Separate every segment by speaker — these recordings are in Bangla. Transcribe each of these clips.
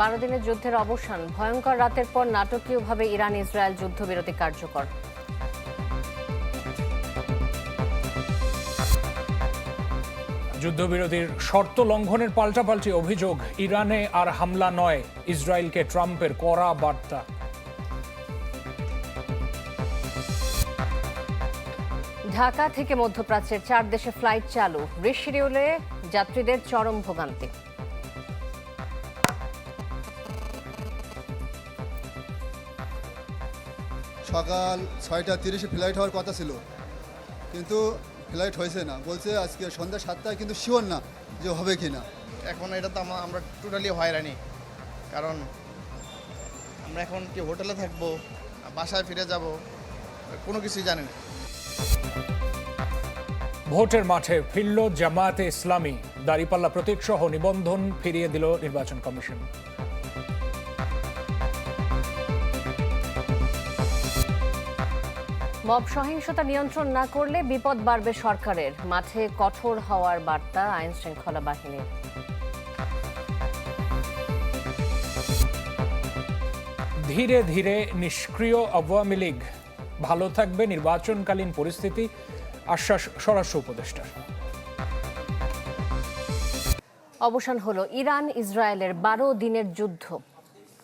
Speaker 1: বারো দিনের যুদ্ধের অবসান। ভয়ঙ্কর রাতের পর নাটকীয়ভাবে ইরান ইসরায়েল যুদ্ধবিরতি কার্যকর।
Speaker 2: যুদ্ধবিরতির শর্ত লঙ্ঘনের পাল্টাপাল্টি অভিযোগ ইরানে আর হামলা নয় ইসরায়েলকে ট্রাম্পের কড়া বার্তা।
Speaker 1: ঢাকা থেকে মধ্যপ্রাচ্যের চার দেশে ফ্লাইট চালু রিশিডিউলে যাত্রীদের চরম ভোগান্তি।
Speaker 3: সকাল ছয়টা তিরিশে ফ্লাইট হওয়ার কথা ছিল। কিন্তু ফ্লাইট হয়েছে না। বলছে আজকে সন্ধ্যা সাতটায় কিন্তু শিওর না যে হবে কি না।
Speaker 4: এখন এটা তো আমা- আমরা টোটালি হয়রানি। কারণ আমরা এখন কি হোটেলে থাকব? বাসায় ফিরে যাব? কোনো কিছুই জানি না।
Speaker 2: ভোটের মাঠে ফিরল জামায়াতে ইসলামী। দাঁড়িপাল্লা প্রতীক সহ নিবন্ধন ফিরিয়ে দিল নির্বাচন কমিশন।
Speaker 1: মব সহিংসতা নিয়ন্ত্রণ না করলে বিপদ বাড়বে সরকারের। মাঠে কঠোর হওয়ার বার্তা আইন শৃঙ্খলা বাহিনীর।
Speaker 2: ধীরে ধীরে নিষ্ক্রিয় আওয়ামী লীগ। ভালো থাকবে নির্বাচনকালীন পরিস্থিতি আশ্বাস স্বরাষ্ট্র উপদেষ্টার।
Speaker 1: অবসান হলো ইরান ইসরায়েলের বারো দিনের যুদ্ধ।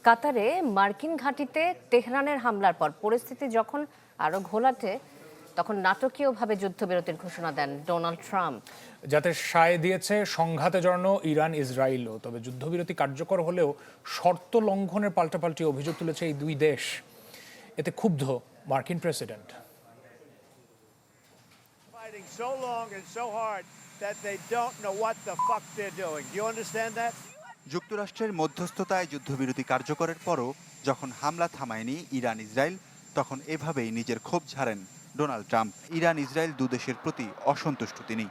Speaker 1: কাতারে মার্কিন ঘাঁটিতে তেহরানের হামলার পর পরিস্থিতি যখন আরও ঘোলাটে তখন নাটকীয়ভাবে যুদ্ধবিরতির ঘোষণা দেন ডোনাল্ড ট্রাম্প
Speaker 2: যাতে সায় দিয়েছে সংঘাতে জড়ানো ইরান ইসরায়েলও তবে যুদ্ধবিরতি কার্যকর হলেও শর্ত লঙ্ঘনের পাল্টাপাল্টি অভিযোগ তুলেছে এই দুই দেশ এতে ক্ষুব্ধ মার্কিন president
Speaker 5: fighting so long and so hard that they don't know what the fuck they're doing. Do you understand that?
Speaker 6: যুক্তরাষ্ট্রের মধ্যস্থতায় যুদ্ধবিরতি কার্যকরের পরও যখন হামলা থামায়নি ইরান ইসরায়েল তখন এভাবেই নিজের ক্ষোভ ঝাড়েন ডোনাল্ড ট্রাম্প। ইরান, ইসরায়েল দুদেশের প্রতি অসন্তুষ্ট তিনি।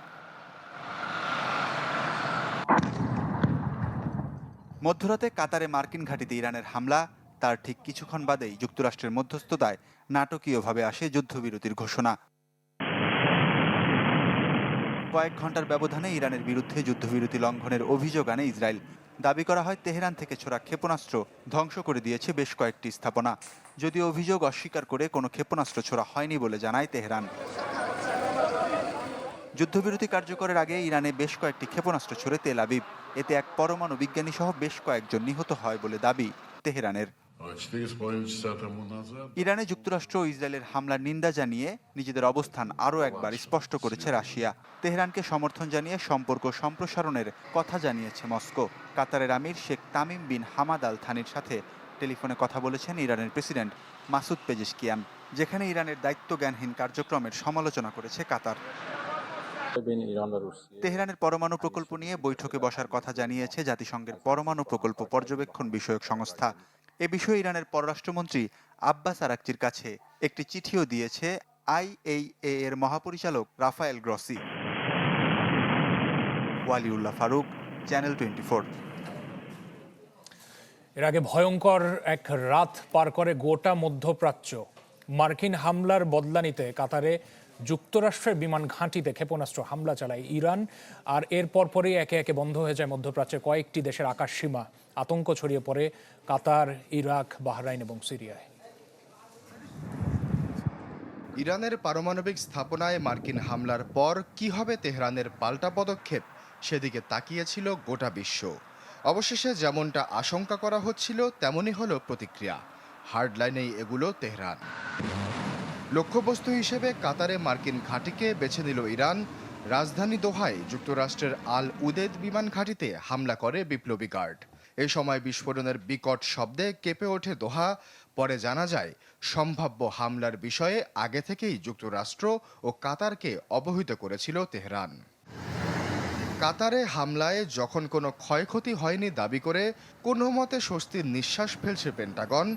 Speaker 6: মধ্যরাতে কাতারে মার্কিন ঘাঁটিতে ইরানের হামলা, তার ঠিক কিছুক্ষণ বাদেই যুক্তরাষ্ট্রের মধ্যস্থতায় নাটকীয়ভাবে আসে যুদ্ধবিরতির ঘোষণা। কয়েক ঘণ্টার ব্যবধানে ইরানের বিরুদ্ধে যুদ্ধবিরতি লঙ্ঘনের অভিযোগ আনে ইসরায়েল। দাবি করা হয়, তেহরান থেকে ছোড়া ক্ষেপণাস্ত্র ধ্বংস করে দিয়েছে বেশ কয়েকটি স্থাপনা। যদিও অভিযোগ অস্বীকার করে কোনো ক্ষেপণাস্ত্র ছোড়া হয়নি বলে জানায় তেহরান। যুদ্ধবিরতি কার্যকরের আগে ইরানে বেশ কয়েকটি ক্ষেপণাস্ত্র ছড়ে তেল আবিব। এতে এক পরমাণু বিজ্ঞানী সহ বেশ কয়েকজন নিহত হয় বলে দাবি তেহরানের। ইরানে যুক্তরাষ্ট্র ও ইসরায়েলের হামলার নিন্দা জানিয়ে নিজেদের অবস্থান আরও একবার স্পষ্ট করেছে রাশিয়া। তেহরানকে সমর্থন জানিয়ে সম্পর্ক সম্প্রসারণের কথা জানিয়েছে মস্কো। কাতারের আমির Sheikh Tamim bin Hamad Al থানির সাথে টেলিফোনে কথা বলেছেন ইরানের প্রেসিডেন্ট মাসুদ পেজেশকিয়ান যেখানে ইরানের দায়িত্বজ্ঞানহীন কার্যক্রমের সমালোচনা করেছে কাতার। তেহরানের পরমাণু প্রকল্প নিয়ে বৈঠকে বসার কথা জানিয়েছে জাতিসংঘের পরমাণু প্রকল্প পর্যবেক্ষণ বিষয়ক সংস্থা। এ বিষয়ে ইরানের পররাষ্ট্রমন্ত্রী আব্বাস আরাকচির কাছে একটি চিঠিও দিয়েছে আইএইএ এর মহাপরিচালক Rafael Grossi. Waliullah Farooq, channel twenty
Speaker 2: এর আগে ভয়ঙ্কর এক রাত পার করে গোটা মধ্যপ্রাচ্য মার্কিন হামলার বদলা নিতে কাতারে যুক্তরাষ্ট্রের বিমান ঘাঁটিতে ক্ষেপণাস্ত্র হামলা চালায় ইরান, আর এর পরপরই একে একে বন্ধ হয়ে যায় মধ্যপ্রাচ্যের কয়েকটি দেশের আকাশ সীমা। আতঙ্ক ছড়িয়ে পড়ে কাতার, ইরাক, বাহরাইন এবং সিরিয়ায়।
Speaker 7: ইরানের পারমাণবিক স্থাপনায় মার্কিন হামলার পর কি হবে তেহরানের পাল্টা পদক্ষেপ, সেদিকে তাকিয়েছিল গোটা বিশ্ব। অবশেষে যেমনটা আশঙ্কা করা হচ্ছিল, তেমনই হলো প্রতিক্রিয়া। হার্ডলাইনেই এগুলো তেহরান। লক্ষ্যবস্তু হিসেবে কাতারে মার্কিন ঘাঁটিকে বেছে নিল ইরান। রাজধানী দোহায় যুক্তরাষ্ট্রের আল উদেদ বিমান ঘাঁটিতে হামলা করে বিপ্লবী গার্ড। এ সময় বিস্ফোরণের বিকট শব্দে কেঁপে ওঠে দোহা। পরে জানা যায়, সম্ভাব্য হামলার বিষয়ে আগে থেকেই যুক্তরাষ্ট্র ও কাতারকে অবহিত করেছিল তেহরান। কাতারে হামলায় যখন কোনো ক্ষয়ক্ষতি হয়নি দাবি করে কোনো মতে স্বস্তির নিঃশ্বাস ফেলছে পেন্টাগন,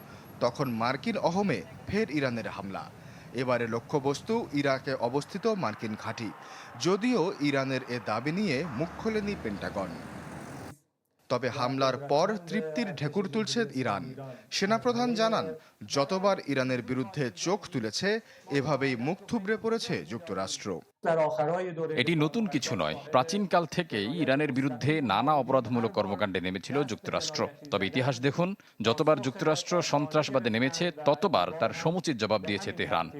Speaker 7: তখন মার্কিন অহমে ফের ইরানের হামলা। এবারে লক্ষ্যবস্তু ইরাকে অবস্থিত মার্কিন ঘাঁটি। যদিও ইরানের এ দাবি নিয়ে মুখ খোলেনি পেন্টাগন। তবে হামলার পর তৃপ্তির ঢেকুর তুলছে ইরান। সেনাপ্রধান জানান যতবার ইরানের বিরুদ্ধে চোখ তুলেছে এভাবেই মুখ থুবড়ে পড়েছে যুক্তরাষ্ট্র।
Speaker 8: এটি নতুন কিছু নয়। প্রাচীনকাল থেকেই ইরানের বিরুদ্ধে নানা অপরাধমূলক কর্মকাণ্ডে নেমেছিল যুক্তরাষ্ট্র। তবে ইতিহাস দেখুন যতবার যুক্তরাষ্ট্র সন্ত্রাসবাদে নেমেছে ততবার তার সমুচিত জবাব দিয়েছে তেহরান।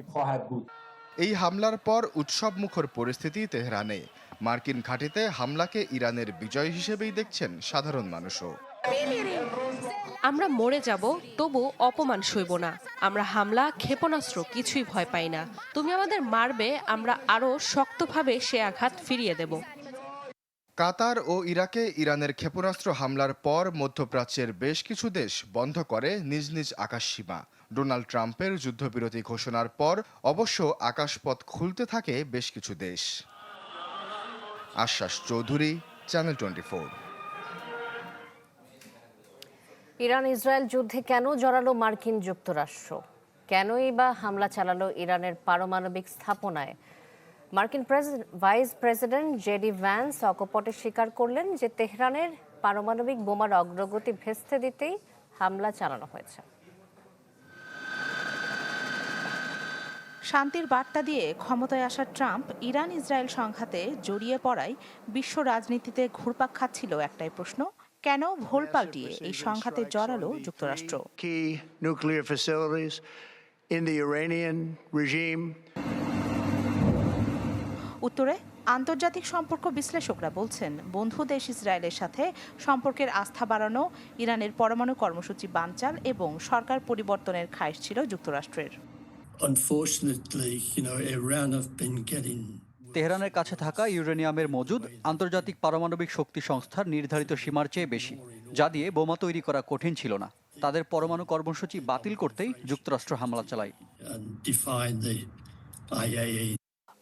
Speaker 7: এই হামলার পর উৎসব মুখর পরিস্থিতি তেহরানে। মার্কিন ঘাঁটিতে হামলাকে ইরানের বিজয় হিসেবেই দেখছেন সাধারণ মানুষও।
Speaker 9: আমরা মরে যাব তবু অপমান সইব না। আমরা হামলা ক্ষেপণাস্ত্র কিছুই ভয় পাই না। তুমি আমাদের মারবে আমরা আরও শক্তভাবে সে আঘাত ফিরিয়ে দেব।
Speaker 7: কাতার ও ইরাকে ইরানের ক্ষেপণাস্ত্র হামলার পর মধ্যপ্রাচ্যের বেশ কিছু দেশ বন্ধ করে নিজ নিজ আকাশসীমা। ডোনাল্ড ট্রাম্পের যুদ্ধবিরতি ঘোষণার পর অবশ্য আকাশপথ খুলতে থাকে বেশ কিছু দেশ। আশ্বাস Chowdhury channel twenty
Speaker 1: Iran Israel যুদ্ধে কেন জড়ালো মার্কিন যুক্তরাষ্ট্র? কেনই বা হামলা চালালো ইরানের পারমাণবিক স্থাপনায়? মার্কিন ভাইস প্রেসিডেন্ট জেডি ভ্যান্স অকপটে স্বীকার করলেন যে তেহরানের পারমাণবিক বোমার অগ্রগতি ভেস্তে দিতেই হামলা চালানো হয়েছে।
Speaker 10: শান্তির বার্তা দিয়ে ক্ষমতায় আসা ট্রাম্প ইরান ইসরায়েল সংঘাতে জড়িয়ে পড়ায় বিশ্ব রাজনীতিতে ঘুরপাক খাচ্ছিল একটাই প্রশ্ন কেন ভোল পাল্টিয়ে এই সংঘাতে জড়ালো যুক্তরাষ্ট্র? উত্তরে আন্তর্জাতিক সম্পর্ক বিশ্লেষকরা বলছেন বন্ধু দেশ ইসরায়েলের সাথে সম্পর্কের আস্থা বাড়ানো ইরানের পরমাণু কর্মসূচি বানচাল এবং সরকার পরিবর্তনের খায়েশ ছিল যুক্তরাষ্ট্রের।
Speaker 11: তেহরানের কাছে থাকা ইউরেনিয়ামের মজুদ আন্তর্জাতিক পারমাণবিক শক্তি সংস্থার নির্ধারিত সীমার চেয়ে বেশি যা দিয়ে বোমা তৈরি করা কঠিন ছিল না। তাদের পরমাণু কর্মসূচি বাতিল করতেই যুক্তরাষ্ট্র হামলা চালায়.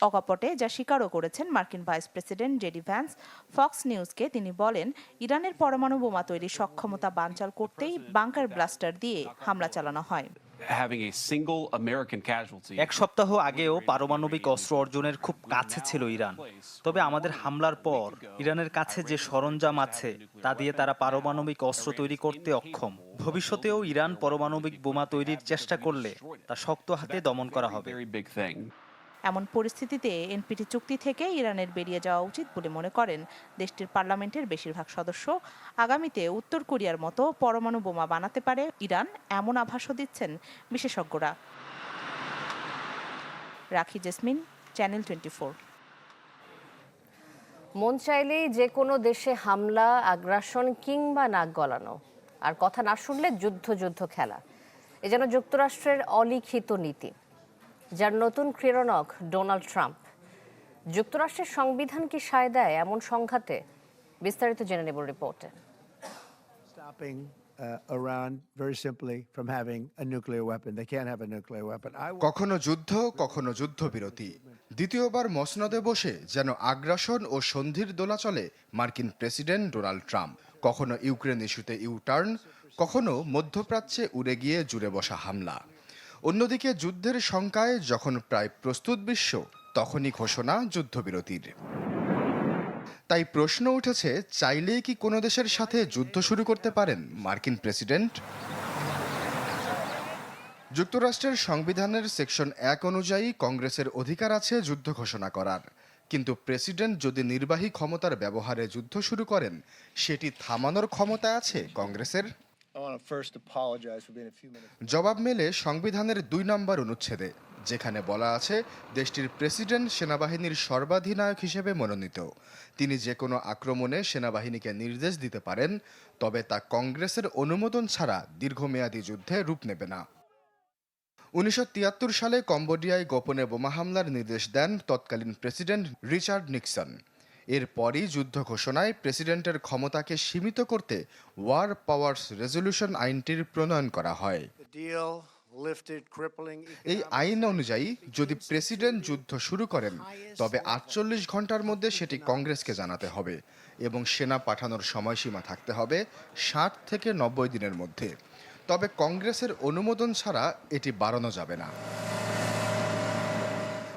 Speaker 10: অকপটে যা স্বীকারও করেছেন মার্কিন vice president JD Vance Fox নিউজকে তিনি বলেন ইরানের পরমাণু বোমা তৈরির সক্ষমতা বানচাল করতেই বাংকার ব্লাস্টার দিয়ে হামলা চালানো হয়।
Speaker 12: এক সপ্তাহ আগেও পারমাণবিক অস্ত্র অর্জনের খুব কাছে ছিল ইরান। তবে আমাদের হামলার পর ইরানের কাছে যে সরঞ্জাম আছে তা দিয়ে তারা পারমাণবিক অস্ত্র তৈরি করতে অক্ষম। ভবিষ্যতেও ইরান পারমাণবিক বোমা তৈরির চেষ্টা করলে তা শক্ত হাতে দমন করা হবে।
Speaker 10: এমন পরিস্থিতিতে এনপিটি চুক্তি থেকে ইরানের বেরিয়ে যাওয়া উচিত বলে মনে করেন দেশটির পার্লামেন্টের বেশিরভাগ সদস্য। আগামীতে উত্তর কোরিয়ার মতো পরমাণু বোমা বানাতে পারে ইরান, এমন আভাসও দিচ্ছেন বিশেষজ্ঞরা। রাখি জেসমিন, চ্যানেল টোয়েন্টি
Speaker 1: মন চাইলেই যে কোনো দেশে হামলা, আগ্রাসন কিংবা নাক গলানো। আর কথা না শুনলে যুদ্ধ যুদ্ধ খেলা। এ যেন যুক্তরাষ্ট্রের অলিখিত নীতি। যার নতুন ক্রীড়নক ডোনাল্ড ট্রাম্প। যুক্তরাষ্ট্রের সংবিধান কি সায় দেয় এমন সংঘাতে? বিস্তারিত জেনে নেব রিপোর্টে।
Speaker 5: Uh,
Speaker 7: কখনো যুদ্ধ কখনো যুদ্ধবিরতি। দ্বিতীয়বার মসনদে বসে যেন আগ্রাসন ও সন্ধির দোলা চলে মার্কিন প্রেসিডেন্ট ডোনাল্ড ট্রাম্প। কখনো ইউক্রেন ইস্যুতে ইউটার্ন কখনো মধ্যপ্রাচ্যে উড়ে গিয়ে জুড়ে বসা হামলা। অন্যদিকে যুদ্ধের শঙ্কায় যখন প্রায় প্রস্তুত বিশ্ব, তখনই ঘোষণা যুদ্ধবিরতির। তাই প্রশ্ন উঠেছে চাইলেই কি কোনো দেশের সাথে যুদ্ধ শুরু করতে পারেন মার্কিন প্রেসিডেন্ট? যুক্তরাষ্ট্রের সংবিধানের সেকশন এক অনুযায়ী কংগ্রেসের অধিকার আছে যুদ্ধ ঘোষণা করার। কিন্তু প্রেসিডেন্ট যদি নির্বাহী ক্ষমতার ব্যবহারে যুদ্ধ শুরু করেন, সেটি থামানোর ক্ষমতা আছে কংগ্রেসের? জবাব মেলে সংবিধানের দুই নম্বর অনুচ্ছেদে, যেখানে বলা আছে, দেশটির প্রেসিডেন্ট সেনাবাহিনীর সর্বাধিনায়ক হিসেবে মনোনীত। তিনি যে কোনো আক্রমণে সেনাবাহিনীকে নির্দেশ দিতে পারেন, তবে তা কংগ্রেসের অনুমোদন ছাড়া দীর্ঘমেয়াদী যুদ্ধে রূপ নেবে না। উনিশশো তিয়াত্তর সালে কম্বোডিয়ায় গোপনে বোমা হামলার নির্দেশ দেন তৎকালীন প্রেসিডেন্ট রিচার্ড নিক্সন। এরপরই যুদ্ধ ঘোষণায় প্রেসিডেন্টের ক্ষমতাকে সীমিত করতে ওয়ার পাওয়ার্স রেজলিউশন আইনটির প্রণয়ন করা হয়। এই আইন অনুযায়ী যদি প্রেসিডেন্ট যুদ্ধ শুরু করেন তবে আটচল্লিশ ঘণ্টার মধ্যে সেটি কংগ্রেসকে জানাতে হবে এবং সেনা পাঠানোর সময়সীমা থাকতে হবে ষাট থেকে নব্বই দিনের মধ্যে। তবে কংগ্রেসের অনুমোদন ছাড়া এটি বাড়ানো যাবে না।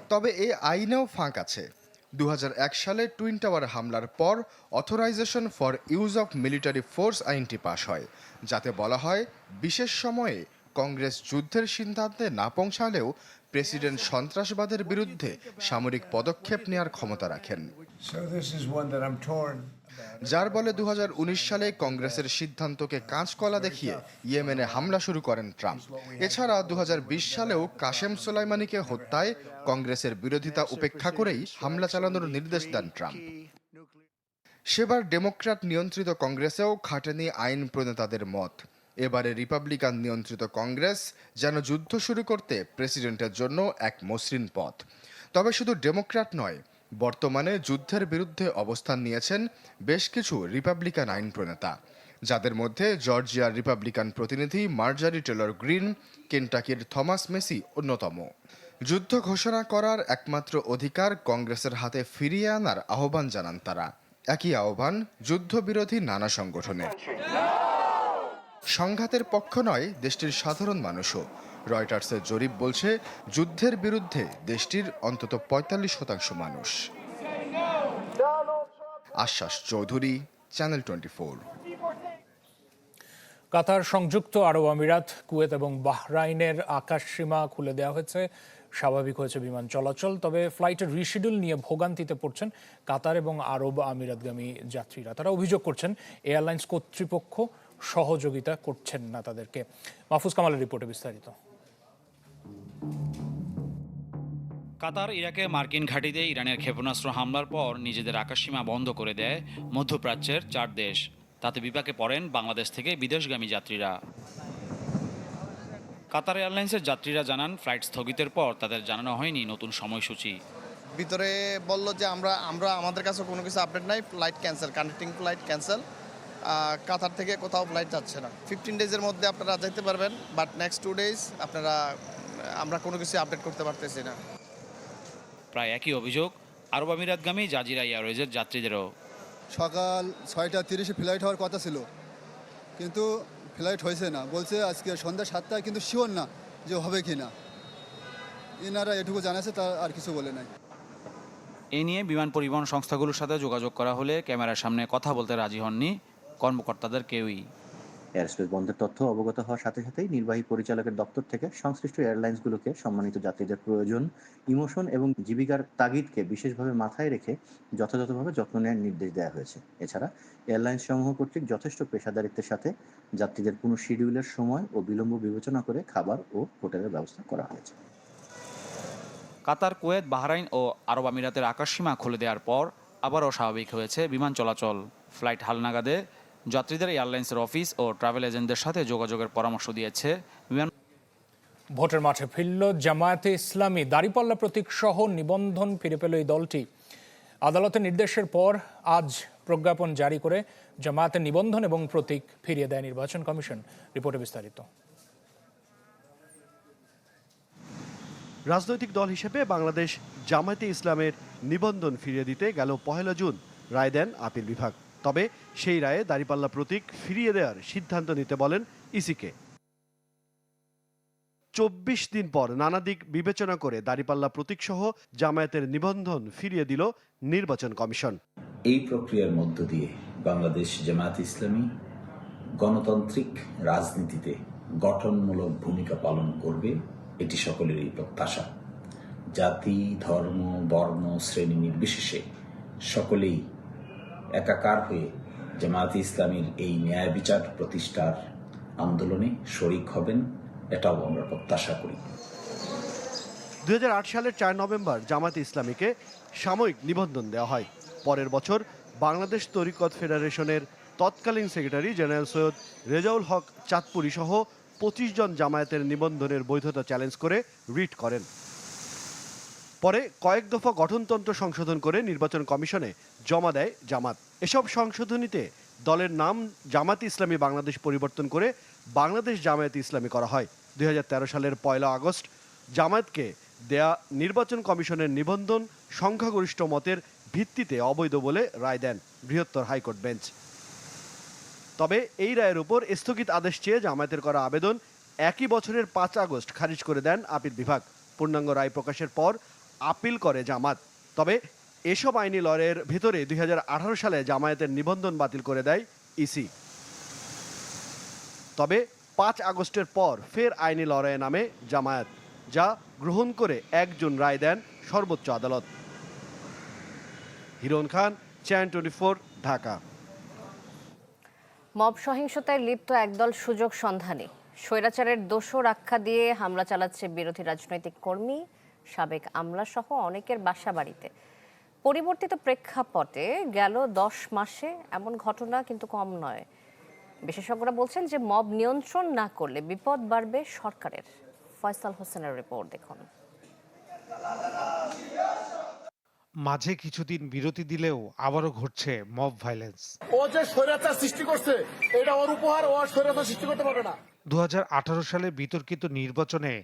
Speaker 7: তবে এই আইনেও ফাঁক আছে। দু হাজার এক সালে টুইন টাওয়ার হামলার পর authorisation for use of military force আইনটি পাশ হয়, যাতে বলা হয় বিশেষ সময়ে কংগ্রেস যুদ্ধের সিদ্ধান্তে না পৌঁছালেও প্রেসিডেন্ট সন্ত্রাসবাদের বিরুদ্ধে সামরিক পদক্ষেপ নেওয়ার ক্ষমতা রাখেন। যার বলে দু হাজার উনিশ সালে কংগ্রেসের সিদ্ধান্তকে কাঁচকলা দেখিয়ে ইয়েমেনে হামলা শুরু করেন ট্রাম্প। এছাড়া দু হাজার বিশ সালেও কাশেম সোলাইমানিকে হত্যায় কংগ্রেসের বিরোধিতা উপেক্ষা করেই হামলা চালানোর নির্দেশ দেন ট্রাম্প। সেবার ডেমোক্র্যাট নিয়ন্ত্রিত কংগ্রেসেও খাটেনি আইন প্রণেতাদের মত। এবারে রিপাবলিকান নিয়ন্ত্রিত কংগ্রেস যেন যুদ্ধ শুরু করতে প্রেসিডেন্টের জন্য এক মসৃণ পথ। তবে শুধু ডেমোক্র্যাট নয় বর্তমানে যুদ্ধের বিরুদ্ধে অবস্থান নিয়েছেন বেশ কিছু রিপাবলিকান আইন প্রণেতা, যাদের মধ্যে জর্জিয়ার রিপাবলিকান প্রতিনিধি মার্জারি টেলর গ্রিন, কেন্টাকির থমাস মেসি অন্যতম। যুদ্ধ ঘোষণা করার একমাত্র অধিকার কংগ্রেসের হাতে ফিরিয়ে আনার আহ্বান জানান তারা। একই আহ্বান যুদ্ধবিরোধী নানা সংগঠনের। সংঘাতের পক্ষ নয়, দেশটির সাধারণ মানুষও। রয়টার্সের জরিপ বলছে, যুদ্ধের বিরুদ্ধে দেশটির অন্তত পঁয়তাল্লিশ শতাংশ মানুষ। আশ্বাস চৌধুরী, চ্যানেল টোয়েন্টি
Speaker 2: কাতার সংযুক্ত আরব আমিরাত, কুয়েত এবং বাহরাইনের আকাশ সীমা খুলে দেওয়া হয়েছে। স্বাভাবিক হয়েছে বিমান চলাচল, তবে ফ্লাইটের রিশিডিউল নিয়ে ভোগান্তিতে পড়ছেন কাতার এবং আরব আমিরাতগামী যাত্রীরা। তারা অভিযোগ করছেন, এয়ারলাইন্স কর্তৃপক্ষ সহযোগিতা করছেন না তাদেরকে। মাহফুজ কামালের রিপোর্টে বিস্তারিত।
Speaker 13: কাতার ইরাকে মার্কিন ঘাঁটিতে ইরানের ক্ষেপণাস্ত্র হামলার পর নিজেদের আকাশসীমা বন্ধ করে দেয় মধ্যপ্রাচ্যের চার দেশ। তাতে বিপাকে পড়েন বাংলাদেশ থেকে বিদেশগামী যাত্রীরা। কাতার এয়ারলাইন্সের যাত্রীরা জানান, ফ্লাইট স্থগিতের পর তাদের জানানো হয়নি নতুন সময়সূচি।
Speaker 4: ভিতরে বলল যে আমরা আমরা, আমাদের কাছে কোনো কিছু আপডেট নাই, flight cancel, connecting flight cancel. Qatar থেকে কোথাও ফ্লাইট যাচ্ছে না। ফিফটিন ডেজের মধ্যে আপনারা যেতে পারবেন, বাট নেক্সট টু ডেজ আপনারা, আমরা কোনো কিছু আপডেট করতে পারতেছি না।
Speaker 13: প্রায় একই অভিযোগ আরব আমিরাতগামী জাজিরা এয়ারওয়েজের যাত্রীদেরও।
Speaker 3: সকাল ছয়টা তিরিশে ফ্লাইট হওয়ার কথা ছিল কিন্তু ফ্লাইট হয়েছে না। বলছে আজকে সন্ধ্যা সাতটায় কিন্তু শিওর না যে হবে কি না। এনারা এটুকু জানাচ্ছে তা আর কিছু বলে নাই।
Speaker 13: এ নিয়ে বিমান পরিবহন সংস্থাগুলোর সাথে যোগাযোগ করা হলে ক্যামেরার সামনে কথা বলতে রাজি হননি কর্মকর্তাদের কেউই।
Speaker 14: এয়ারস্পেস বন্ধের তথ্য অবগত হওয়ার সাথে সাথেই নির্বাহী পরিচালকের দপ্তর থেকে সংশ্লিষ্ট এয়ারলাইন্সগুলোকে সম্মানিত যাত্রীদের প্রয়োজন, ইমোশন এবং জীবিকার তাগিদকে বিশেষভাবে মাথায় রেখে যথাযথভাবে যত্ন নেওয়ার নির্দেশ দেওয়া হয়েছে। এছাড়া এয়ারলাইন্স সমূহ কর্তৃক যথেষ্ট পেশাদারিত্বের সাথে যাত্রীদের কোনো শিডিউলের সময় ও বিলম্ব বিবেচনা করে খাবার ও হোটেলের ব্যবস্থা করা হয়েছে।
Speaker 13: কাতার, কুয়েত, বাহরাইন ও আরব আমিরাতের আকাশসীমা খুলে দেওয়ার পর আবারও স্বাভাবিক হয়েছে বিমান চলাচল। ফ্লাইট হালনাগাদে যাত্রীদের এয়ারলাইন্সের অফিস ও ট্রাভেল এজেন্টদের সাথে যোগাযোগের পরামর্শ দিয়েছে বিমান
Speaker 2: ভোটের মাঠে ফিরল জামায়াতে ইসলামী। দাড়িপাল্লা প্রতীক সহ নিবন্ধন ফিরে পেল এই দলটি। আদালতের নির্দেশের পর আজ প্রজ্ঞাপন জারি করে জামায়াতের নিবন্ধন এবং প্রতীক ফিরিয়ে দেয় নির্বাচন কমিশন। রিপোর্টে বিস্তারিত।
Speaker 15: রাজনৈতিক দল হিসেবে বাংলাদেশ জামায়াতে ইসলামের নিবন্ধন ফিরিয়ে দিতে গেল পহেলা জুন রায় দেন আপিল বিভাগ। তবে সেই রায়ে দাঁড়িপাল্লা প্রতীক ফিরিয়ে দেওয়ার সিদ্ধান্ত নিতে বলেন ইসিকে। চব্বিশ দিন পর নানা দিক বিবেচনা করে দাঁড়িপাল্লা প্রতীকসহ জামায়াতের নিবন্ধন ফিরিয়ে দিল নির্বাচন কমিশন।
Speaker 16: এই প্রক্রিয়ার মধ্য দিয়ে বাংলাদেশ জামায়াত ইসলামী গণতান্ত্রিক রাজনীতিতে গঠনমূলক ভূমিকা পালন করবে, এটি সকলেরই প্রত্যাশা। জাতি, ধর্ম, বর্ণ, শ্রেণি নির্বিশেষে সকলেই একাকার হয়ে জামায়াত ইসলামীর এই ন্যায় বিচার প্রতিষ্ঠার আন্দোলনে শরিক হবেন, এটাও আমরা প্রত্যাশা করি।
Speaker 15: দু হাজার আট সালের চার নভেম্বর জামাতে ইসলামীকে সাময়িক নিবন্ধন দেওয়া হয়। পরের বছর বাংলাদেশ তরিকত ফেডারেশনের তৎকালীন সেক্রেটারি জেনারেল সৈয়দ রেজাউল হক চাঁদপুরি সহ পঁচিশ জন জামায়াতের নিবন্ধনের বৈধতা চ্যালেঞ্জ করে রিট করেন। পরে কয়েক দফা গঠনতন্ত্র সংশোধন করে নির্বাচন কমিশনে জমা দেয় জামাত। এসব সংশোধনীতে দলের নাম জামাত ইসলামী বাংলাদেশ পরিবর্তন করে বাংলাদেশ জামায়াত ইসলামী করা হয়। দুই সালের পয়লা আগস্ট জামায়াতকে দেয়া নির্বাচন কমিশনের নিবন্ধন সংখ্যাগরিষ্ঠ মতের ভিত্তিতে অবৈধ বলে রায় দেন বৃহত্তর হাইকোর্ট বেঞ্চ। তবে এই রায়ের উপর স্থগিত আদেশ চেয়ে জামায়াতের করা আবেদন একই বছরের পাঁচ আগস্ট খারিজ করে দেন আপিল বিভাগ। পূর্ণাঙ্গ রায় প্রকাশের পর আপিল করে জামাত। তবে এসব আইনি লড়াইয়ের ভিতরে দুই সালে জামায়াতের নিবন্ধন বাতিল করে দেয় ইসি। তবে পাঁচ আগস্টের পর ফের আইনি লড়াইয়ে নামে জামায়াত, যা গ্রহণ করে একজন রায় দেন সর্বোচ্চ আদালত। Hiron Khan channel twenty four, Dhaka.
Speaker 1: Mob সহিংসতায় লিপ্ত একদল সুযোগ সন্ধানী। স্বৈরাচারের দোষর আখ্যা দিয়ে হামলা চালাচ্ছে বিরোধী রাজনৈতিক কর্মী সাবেক আমলা সহ অনেকের বাসা বাড়িতে পরিবর্তিত প্রেক্ষাপটে গেল দশ মাসে এমন ঘটনা কিন্তু কম নয়। বিশেষজ্ঞরা বলছেন যে মব নিয়ন্ত্রণ না করলে বিপদ বাড়বে সরকারের। ফয়সাল হোসেনের রিপোর্ট দেখুন।
Speaker 17: মাঝে কিছুদিন বিরতি দিলেও আবারও ঘটছে মব ভাইলেন্স।
Speaker 18: ও যে স্বৈরাচার সৃষ্টি করছে এটা ওর উপহার ও আর স্বৈরাচার সৃষ্টি করতে পারবে না।
Speaker 17: দু হাজার আঠারো সালে বিতর্কিত নির্বাচনে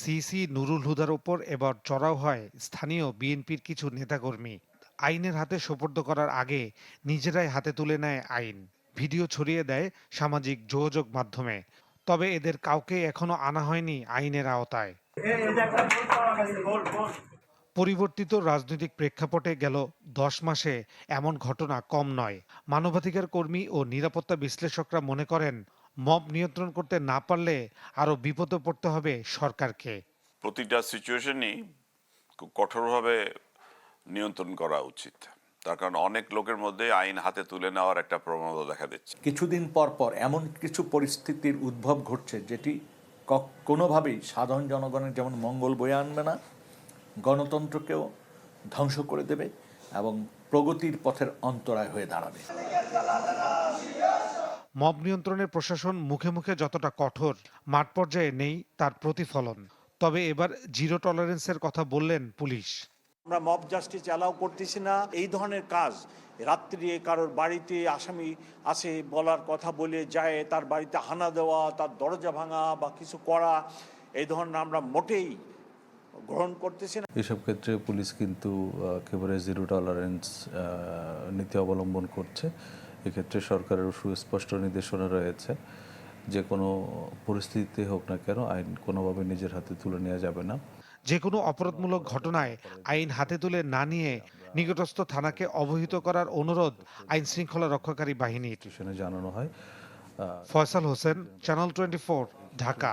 Speaker 17: সিসি নুরুল হুদার ওপর এবার চড়াও হয় স্থানীয় বিএনপির কিছু নেতাকর্মী। আইনের হাতে সোপর্দ করার আগে নিজেরাই হাতে তুলে নেয় আইন। ভিডিও ছড়িয়ে দেয় সামাজিক যোগাযোগ মাধ্যমে। তবে এদের কাউকে এখনও আনা হয়নি আইনের আওতায়। পরিবর্তিত রাজনৈতিক প্রেক্ষাপটে গেল দশ মাসে এমন ঘটনা কম নয়। মানবাধিকার কর্মী ও নিরাপত্তা বিশ্লেষকরা মনে করেন মব নিয়ন্ত্রণ করতে না পারলে আরও বিপদে পড়তে হবে সরকারকে।
Speaker 19: প্রতিটা সিচুয়েশনই খুব কঠোরভাবে নিয়ন্ত্রণ করা উচিত। তার কারণ অনেক লোকের মধ্যে আইন হাতে তুলে নেওয়ার একটা প্রবণতা দেখা দিচ্ছে।
Speaker 20: কিছুদিন পর পর এমন কিছু পরিস্থিতির উদ্ভব ঘটছে যেটি ক- কোনোভাবেই সাধারণ জনগণের যেমন মঙ্গল বয়ে আনবে না গণতন্ত্রকেও ধ্বংস করে দেবে এবং প্রগতির পথের অন্তরায় হয়ে দাঁড়াবে।
Speaker 17: মব নিয়ন্ত্রণের প্রশাসন মুখে মুখে যতটা কঠোর মাঠ পর্যায়ে নেই তার প্রতিফলন। তবে এবার জিরো টলারেন্সের কথা বললেন পুলিশ।
Speaker 21: আমরা মব জাস্টিস অ্যালাউ করতেছি না। এই ধরনের কাজ রাত্রি কারোর বাড়িতে আসামি আসে বলার কথা বলে যায় তার বাড়িতে হানা দেওয়া তার দরজা ভাঙা বা কিছু করা এই ধরনের আমরা মোটেই গ্রহণ করতেছি না।
Speaker 22: এসব ক্ষেত্রে পুলিশ কিন্তু একেবারে জিরো টলারেন্স নীতি অবলম্বন করছে। এক্ষেত্রে সরকারের সুস্পষ্ট নির্দেশনা রয়েছে। যে কোনো পরিস্থিতিতে হোক না কেন আইন কোনোভাবে নিজের হাতে তুলে নেওয়া যাবে না।
Speaker 17: যে কোনো অপরাধমূলক ঘটনায় আইন হাতে তুলে না নিয়ে নিকটস্থ থানাকে অবহিত করার অনুরোধ আইন শৃঙ্খলা রক্ষাকারী বাহিনীর।
Speaker 22: স্টেশনে জানানো হয়।
Speaker 17: Faisal Hossain channel twenty Dhaka.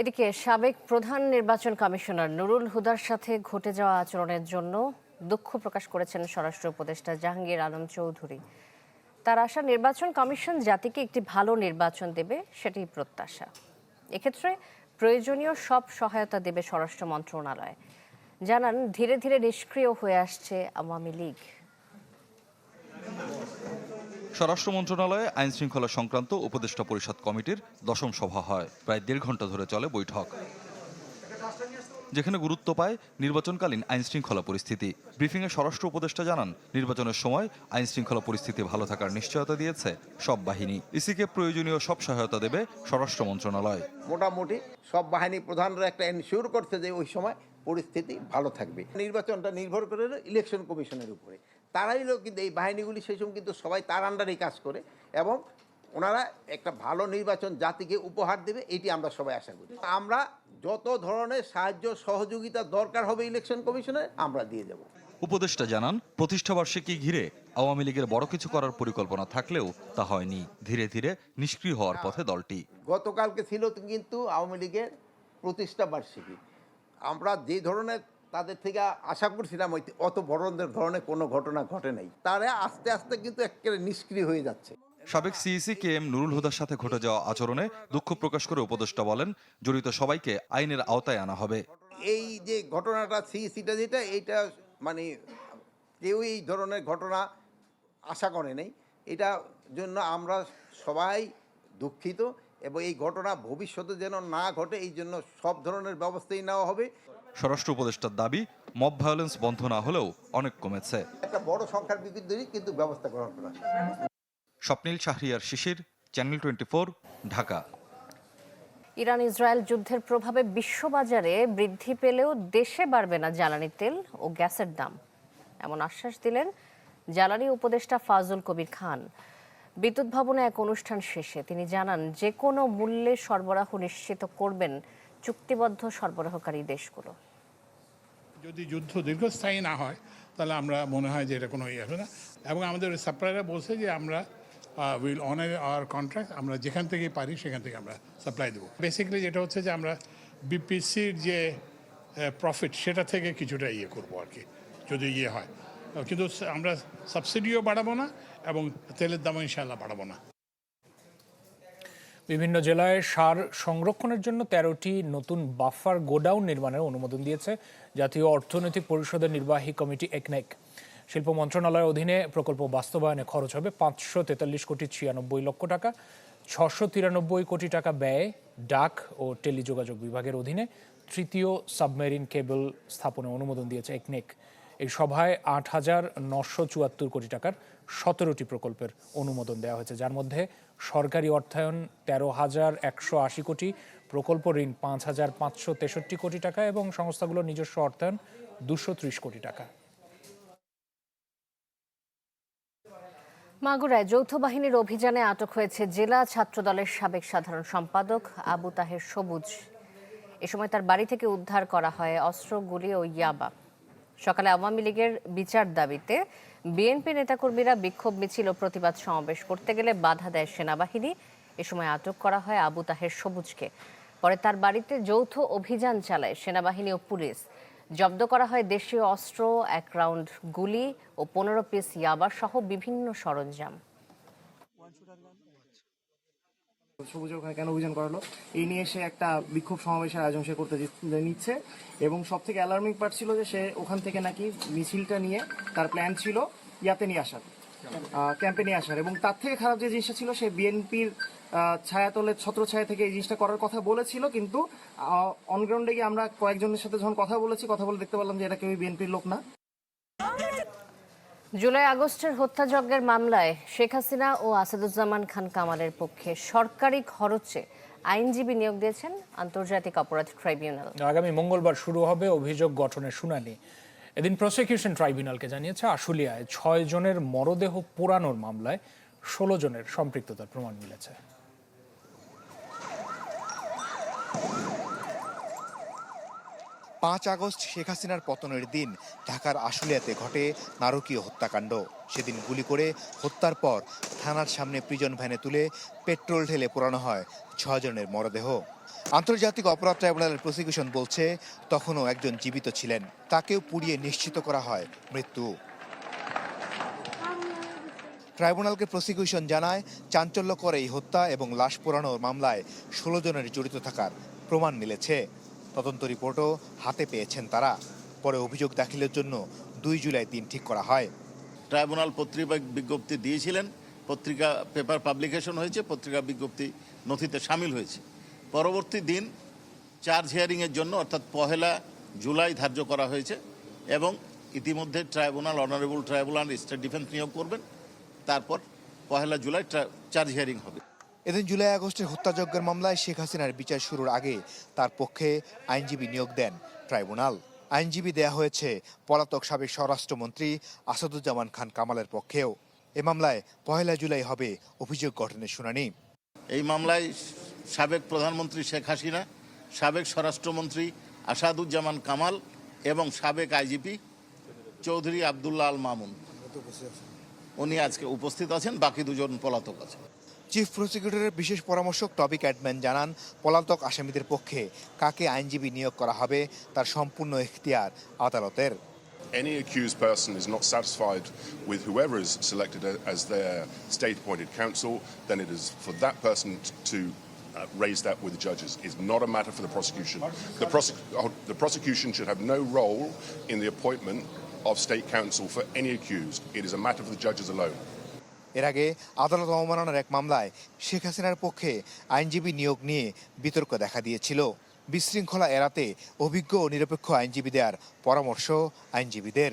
Speaker 1: এদিকে সাবেক প্রধান নির্বাচন কমিশনার নুরুল হুদার সাথে ঘটে যাওয়া আচরণের জন্য দুঃখ প্রকাশ করেছেন স্বরাষ্ট্র উপদেষ্টা জাহাঙ্গীর আলম চৌধুরী। তার আশা, নির্বাচন কমিশন জাতিকে একটি ভালো নির্বাচন দেবে সেটি প্রত্যাশা। এক্ষেত্রে প্রয়োজনীয় সব সহায়তা দেবে স্বরাষ্ট্র মন্ত্রণালয়। জানান, ধীরে ধীরে নিষ্ক্রিয় হয়ে আসছে আওয়ামী লীগ।
Speaker 23: স্বরাষ্ট্র মন্ত্রণালয়ে আইন শৃঙ্খলা সংক্রান্ত উপদেষ্টা পরিষদ কমিটির দশম সভা হয়। প্রায় দেড় ঘণ্টা ধরে চলে বৈঠক। যেখানে গুরুত্ব পায় নির্বাচনকালীন আইন শৃঙ্খলা পরিস্থিতি। ব্রিফিংয়ে স্বরাষ্ট্র উপদেষ্টা জানান, নির্বাচনের সময় আইন শৃঙ্খলা পরিস্থিতি ভালো থাকার নিশ্চয়তা দিয়েছে সব বাহিনী। ইসিকে প্রয়োজনীয় সব সহায়তা দেবে স্বরাষ্ট্র মন্ত্রণালয়।
Speaker 24: মোটামুটি সব বাহিনী প্রধানরা একটা এনশিওর করছে যে ওই সময় পরিস্থিতি ভালো থাকবে। নির্বাচনটা নির্ভর করে ইলেকশন কমিশনের উপরে। তারাই কিন্তু এই বাহিনীগুলি সেই সময় কিন্তু সবাই তার আন্ডারেই কাজ করে এবং ওনারা একটা ভালো নির্বাচন জাতিকে উপহার দেবে, এটি আমরা সবাই আশা করি। আমরা যত ধরনের সাহায্য সহযোগিতা দরকার হবে ইলেকশন কমিশনে আমরা দিয়ে যাব
Speaker 23: উপদেষ্টা জানান প্রতিষ্ঠাবার্ষিকী ঘিরে আওয়ামী লীগের বড় কিছু করার পরিকল্পনা থাকলেও তা হয়নি। ধীরে ধীরে নিষ্ক্রিয় হওয়ার পথে দলটি।
Speaker 24: গতকালকে ছিল কিন্তু আওয়ামী লীগের প্রতিষ্ঠা বার্ষিকী। আমরা যে ধরনের তাদের থেকে আশা করছিলাম ওই অত বড় ধরনের কোনো ঘটনা ঘটে নাই। তারা আস্তে আস্তে কিন্তু একেবারে নিষ্ক্রিয় হয়ে যাচ্ছে।
Speaker 23: সাবেক সিইসি কে এম নুরুল হুদার সাথে ঘটে যাওয়া আচরণে দুঃখ প্রকাশ করে উপদেষ্টা বলেন জড়িত সবাইকে আইনের আওতায় আনা হবে।
Speaker 24: এই যে ঘটনাটা সিইসিটা যেটা এইটা মানে কেউ এই ধরনের ঘটনা আশা করে নেই। এটা জন্য আমরা সবাই দুঃখিত এবং এই ঘটনা ভবিষ্যতে যেন না ঘটে এই জন্য সব ধরনের ব্যবস্থাই নেওয়া হবে।
Speaker 23: স্বরাষ্ট্র উপদেষ্টার দাবি মব ভায়োলেন্স বন্ধ না হলেও অনেক কমেছে।
Speaker 24: একটা বড় সংখ্যার বিরুদ্ধেই কিন্তু ব্যবস্থা গ্রহণ করা।
Speaker 23: Swapnil Shahriar Shishir channel twenty Dhaka.
Speaker 1: Iran Israel যুদ্ধের প্রভাবে বিশ্ববাজারে বৃদ্ধি পেলেও দেশে বাড়বে না জ্বালানি তেল ও গ্যাসের দাম। এমন আশ্বাস দিলেন জ্বালানি উপদেষ্টা ফাজল কবির খান। বিদ্যুৎ ভবনে এক অনুষ্ঠান শেষে তিনি জানান যে কোনো মূল্যে সরবরাহ নিশ্চিত করবেন চুক্তিবদ্ধ সরবরাহকারী দেশগুলো।
Speaker 25: যদি যুদ্ধ দীর্ঘস্থায়ী না হয় তাহলে আমরা মনে হয় যে এটা কোনো ইয়ে হবে না। এবং আমাদের সাপ্লায়াররা বলছে যে আমরা উইল অনার আওয়ার কন্ট্রাক্ট আমরা যেখান থেকে পারি সেখান থেকে আমরা সাপ্লাই দেবো। বেসিক্যালি যেটা হচ্ছে যে আমরা বিপিসির যে প্রফিট সেটা থেকে কিছুটা ইয়ে করব আর কি, যদি ইয়ে হয়। কিন্তু আমরা সাবসিডিও বাড়াবো না এবং তেলের দামও ইনশাল্লাহ বাড়াবো না।
Speaker 2: বিভিন্ন জেলায় সার সংরক্ষণের জন্য তেরোটি নতুন বাফার গোডাউন নির্মাণের অনুমোদন দিয়েছে জাতীয় অর্থনৈতিক পরিষদের নির্বাহী কমিটি একনেক শিল্প মন্ত্রণালয়ের অধীনে প্রকল্প বাস্তবায়নে খরচ হবে পাঁচশো তেতাল্লিশ কোটি ছিয়ানব্বই লক্ষ টাকা, ছশো তিরানব্বই কোটি টাকা ব্যয়ে ডাক ও টেলিযোগাযোগ বিভাগের অধীনে তৃতীয় সাবমেরিন কেবল স্থাপনে অনুমোদন দিয়েছে একনেক। এই সভায় আট হাজার নশো চুয়াত্তর কোটি টাকার সতেরোটি প্রকল্পের অনুমোদন দেওয়া হয়েছে, যার মধ্যে সরকারি অর্থায়ন তেরো হাজার একশো আশি কোটি, প্রকল্প ঋণ পাঁচ হাজার পাঁচশো তেষট্টি কোটি টাকা এবং সংস্থাগুলোর নিজস্ব অর্থায়ন দুশো ত্রিশ কোটি টাকা।
Speaker 1: মাগুরায় যৌথ বাহিনীর অভিযানে আটক হয়েছে জেলা ছাত্রদলের সাবেক সাধারণ সম্পাদক আবু তাহের সবুজ। এ সময় তার বাড়ি থেকে উদ্ধার করা হয় অস্ত্র, গুলি ও ইয়াবা। সকালে আওয়ামী লীগের বিচার দাবিতে বিএনপি নেতাকর্মীরা বিক্ষোভ, মিছিল ও প্রতিবাদ সমাবেশ করতে গেলে বাধা দেয় সেনাবাহিনী। এ সময় আটক করা হয় আবু তাহের সবুজকে। পরে তার বাড়িতে যৌথ অভিযান চালায় সেনাবাহিনী ও পুলিশ। জব্দ করা হয় দেশীয় অস্ত্র, এক রাউন্ড গুলি ও পনেরো পিস ইয়াবা সহ বিভিন্ন সরঞ্জাম।
Speaker 26: সবুজ ওখানে কেন অভিযান করালো? এই নিয়ে সে একটা বিক্ষোভ সমাবেশের আয়োজন সে করতে নিচ্ছে। এবং সব থেকে অ্যালার্মিং পার্ট ছিল যে সে ওখান থেকে নাকি মিছিলটা নিয়ে তার প্ল্যান ছিল ইয়াতে নিয়ে আসার। ক্যাম্পে নিয়ে আসার। এবং তার থেকে খারাপ যে জিনিসটা ছিল সে বিএনপির ছায়াতলের ছত্র ছায়া থেকে এই জিনিসটা করার কথা বলেছিল কিন্তু অনগ্রাউন্ডে গিয়ে আমরা কয়েকজনের সাথে যখন কথা বলেছি কথা বলে দেখতে পারলাম যে এটা কেউই বিএনপির লোক না।
Speaker 1: জুলাই আগস্টের হত্যাযজ্ঞের মামলায় শেখ হাসিনা ও আসাদুজ্জামান খান কামালের পক্ষে সরকারি খরচে আইনজীবী নিয়োগ দিয়েছেন আন্তর্জাতিক অপরাধ ট্রাইব্যুনাল।
Speaker 2: আগামী মঙ্গলবার শুরু হবে অভিযোগ গঠনের শুনানি। এদিন প্রসিকিউশন ট্রাইব্যুনালকে জানিয়েছে, আশুলিয়ায় ছয় জনের মরদেহ পোড়ানোর মামলায় ষোলো জনের সম্পৃক্ততার প্রমাণ মিলেছে।
Speaker 27: পাঁচ আগস্ট শেখ হাসিনার পতনের দিন ঢাকার আশুলিয়াতে ঘটে নারকীয় হত্যাকাণ্ড। সেদিন গুলি করে হত্যার পর থানার সামনে প্রিজন ভ্যানে তুলে পেট্রোল ঢেলে পোড়ানো হয় ছজনের মরদেহ। আন্তর্জাতিক অপরাধ ট্রাইব্যুনালের প্রসিকিউশন বলছে, তখনও একজন জীবিত ছিলেন। তাকেও পুড়িয়ে নিশ্চিত করা হয় মৃত্যু। ট্রাইব্যুনালকে প্রসিকিউশন জানায়, চাঞ্চল্যকর এই হত্যা এবং লাশ পোড়ানোর মামলায় ষোলো জনের জড়িত থাকার প্রমাণ মিলেছে। তদন্ত রিপোর্টও হাতে পেয়েছেন তারা। পরে অভিযোগ দাখিলের জন্য দুই জুলাই দিন ঠিক করা হয়।
Speaker 28: ট্রাইব্যুনাল পত্রিকা বিজ্ঞপ্তি দিয়েছিলেন। পত্রিকা পেপার পাবলিকেশন হয়েছে, পত্রিকা বিজ্ঞপ্তি নথিতে সামিল হয়েছে। পরবর্তী দিন চার্জ হিয়ারিংয়ের জন্য অর্থাৎ পহেলা জুলাই ধার্য করা হয়েছে এবং ইতিমধ্যে tribunal, honourable tribunal, state defence নিয়োগ করবেন। তারপর পহেলা জুলাই চার্জ হিয়ারিং হবে।
Speaker 27: এদিন জুলাই আগস্টের হত্যাযজ্ঞের মামলায় শেখ হাসিনার বিচার শুরুর আগে তার পক্ষে আইনজীবী নিয়োগ দেন ট্রাইব্যুনাল। আইনজীবী দেয়া হয়েছে পলাতক সাবেক স্বরাষ্ট্রমন্ত্রী আসাদুজ্জামান খান কামালের পক্ষেও। এ মামলায় পহেলা জুলাই হবে অভিযোগ গঠনের শুনানি।
Speaker 28: এই মামলায় সাবেক প্রধানমন্ত্রী শেখ হাসিনা, সাবেক স্বরাষ্ট্রমন্ত্রী আসাদুজ্জামান কামাল এবং সাবেক আইজিপি চৌধুরী আবদুল্লাহ আল মামুন। উনি আজকে উপস্থিত আছেন, বাকি দুজন পলাতক আছেন।
Speaker 27: চিফ প্রসিকিউটরের বিশেষ পরামর্শক টবি ক্যাটম্যান জানান পলাতক আসামিদের পক্ষে কাকে আইনজীবী নিয়োগ করা হবে তার সম্পূর্ণ এখতিয়ার আদালতের
Speaker 29: any accused person is not satisfied with whoever is selected as their state appointed counsel, then it is for that person to uh, raise that with the judges. It's not a matter for the prosecution. The, prosec- oh, the prosecution should have no role in the appointment of state counsel for any accused. It is a matter for the judges alone.
Speaker 27: এর আগে আদালত অবমাননার এক মামলায় শেখ হাসিনার পক্ষে আইনজীবী নিয়োগ নিয়ে বিতর্ক দেখা দিয়েছিল। বিশৃঙ্খলা এড়াতে অভিজ্ঞ ও নিরপেক্ষ আইনজীবী দেওয়ার পরামর্শ আইনজীবীদের।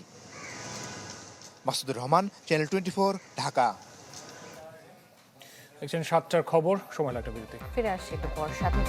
Speaker 27: Masudur Rahman channel twenty four Dhaka.
Speaker 2: দেখছেন সাতটার খবর সময় লাগবে বিরতি।
Speaker 1: ফিরে আসছি একটু পর সাথে।